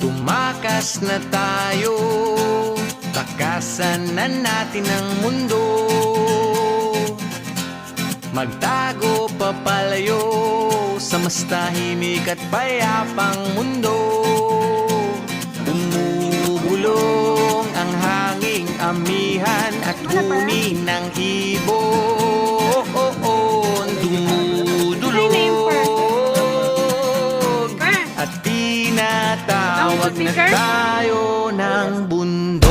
Tumakas na tayo. Takasan na natin ang mundo. Magtago papalayo Sa mas tahimik at payapang mundo. Umubulong ang hanging amihan At huni ng ibon Tinatawag na tayo ng bundok